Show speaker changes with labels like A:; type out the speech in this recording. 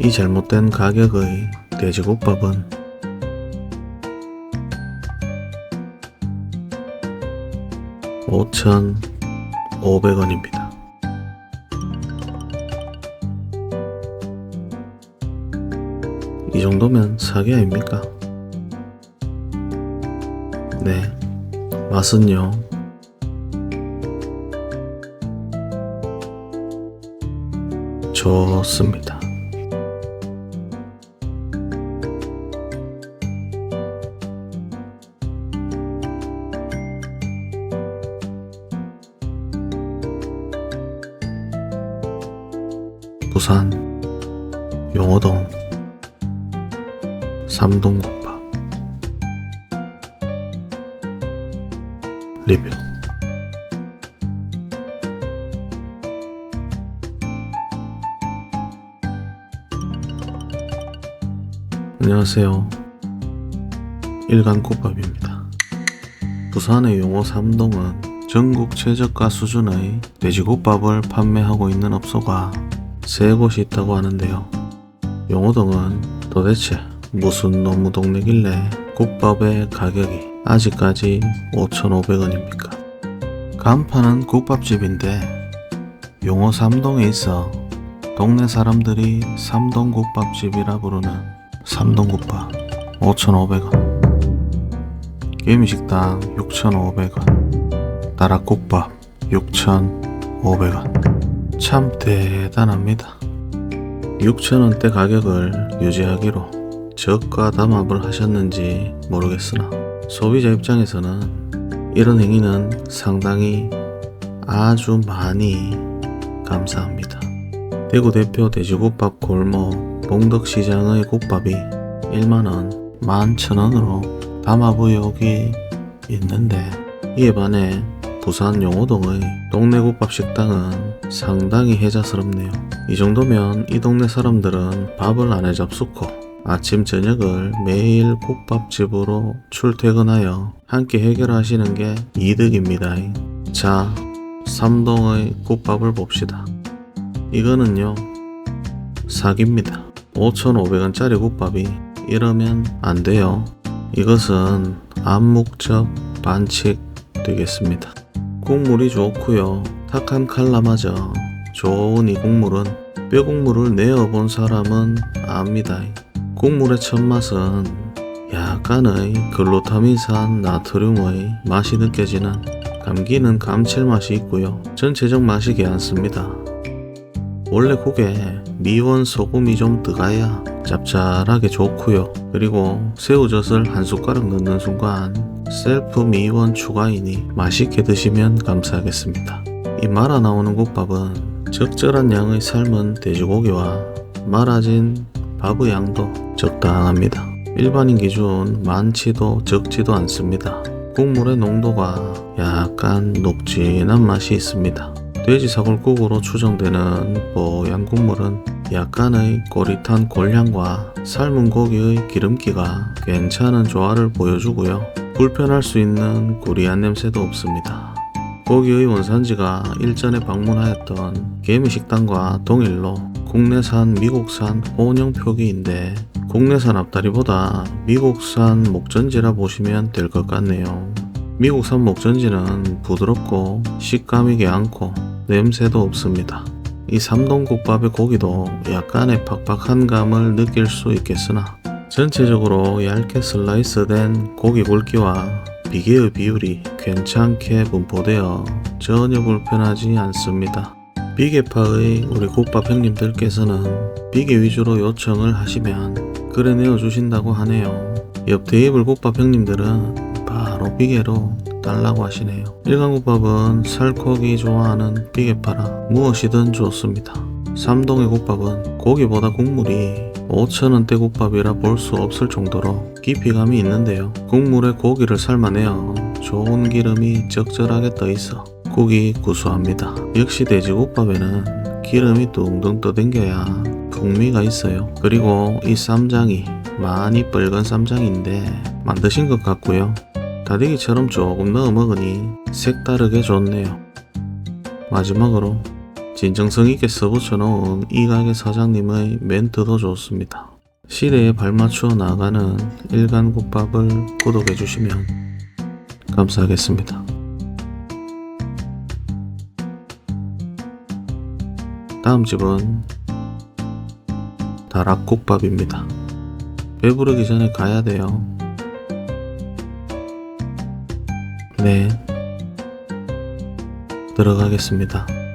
A: 이 잘못된 가격의 돼지국밥은 오천 오백 원입니다. 이 정도면 사기 아닙니까? 네, 맛은요. 좋습니다. 부산 용호동 삼동국밥. 리뷰. 안녕하세요. 일간국밥입니다. 부산의 용호 삼동은 전국 최저가 수준의 돼지국밥을 판매하고 있는 업소가 세 곳이 있다고 하는데요. 용호동은 도대체 무슨 노무 동네길래 국밥의 가격이 아직까지 5,500원입니까? 간판은 국밥집인데 용호 삼동에 있어 동네 사람들이 삼동국밥집이라 부르는 삼동국밥 5,500원 개미식당 6,500원 다락국밥 6,500원 참 대단합니다. 6천원대 가격을 유지하기로 저가 담합을 하셨는지 모르겠으나 소비자 입장에서는 이런 행위는 상당히 아주 많이 감사합니다. 대구 대표 돼지국밥 골목 봉덕시장의 국밥이 1만원, 11,000원으로 담합 의혹이 있는데 이에 반해 부산 용호동의 동네 국밥 식당은 상당히 혜자스럽네요. 이 정도면 이 동네 사람들은 밥을 안 해 잡수고 아침 저녁을 매일 국밥집으로 출퇴근하여 함께 해결하시는 게 이득입니다. 자, 삼동의 국밥을 봅시다. 이거는요, 사기입니다. 5,500원짜리 국밥이 이러면 안 돼요. 이것은 암묵적 반칙 되겠습니다. 국물이 좋고요. 탁한 칼라마저 좋은 이 국물은 뼈 국물을 내어본 사람은 압니다. 국물의 첫맛은 약간의 글루타민산 나트륨의 맛이 느껴지는 감기는 감칠맛이 있고요. 전체적 맛이 괜찮습니다. 원래 국에 미원 소금이 좀 들어가야 짭짤하게 좋고요. 그리고 새우젓을 한 숟가락 넣는 순간 셀프 미원 추가이니 맛있게 드시면 감사하겠습니다. 이 말아 나오는 국밥은 적절한 양의 삶은 돼지고기와 말아진 밥의 양도 적당합니다. 일반인 기준 많지도 적지도 않습니다. 국물의 농도가 약간 녹진한 맛이 있습니다. 돼지 사골국으로 추정되는 뽀얀 국물은 약간의 꼬릿한 골향과 삶은 고기의 기름기가 괜찮은 조화를 보여주고요. 불편할 수 있는 구리한 냄새도 없습니다. 고기의 원산지가 일전에 방문하였던 개미식당과 동일로 국내산 미국산 혼용 표기인데 국내산 앞다리보다 미국산 목전지라 보시면 될 것 같네요. 미국산 목전지는 부드럽고 식감이 괜찮고 냄새도 없습니다. 이 삼동국밥의 고기도 약간의 팍팍한 감을 느낄 수 있겠으나 전체적으로 얇게 슬라이스된 고기 굵기와 비계의 비율이 괜찮게 분포되어 전혀 불편하지 않습니다. 비계파의 우리 국밥 형님들께서는 비계 위주로 요청을 하시면 그래 내어주신다고 하네요. 옆 테이블 국밥 형님들은 바로 비계로 달라고 하시네요. 일간국밥은 살코기 좋아하는 비계파라 무엇이든 좋습니다. 삼동의 국밥은 고기보다 국물이 5천원대 국밥이라 볼 수 없을 정도로 깊이감이 있는데요. 국물에 고기를 삶아내어 좋은 기름이 적절하게 떠있어 국이 구수합니다. 역시 돼지국밥에는 기름이 둥둥 떠댕겨야 풍미가 있어요. 그리고 이 쌈장이 많이 붉은 쌈장인데 만드신 것 같고요. 다대기처럼 조금 넣어 먹으니 색다르게 좋네요. 마지막으로 진정성 있게 써붙여놓은 이 가게 사장님의 멘트도 좋습니다. 시대에 발맞추어 나가는 일간국밥을 구독해주시면 감사하겠습니다. 다음 집은 다락국밥입니다. 배부르기 전에 가야 돼요. 네. 들어가겠습니다.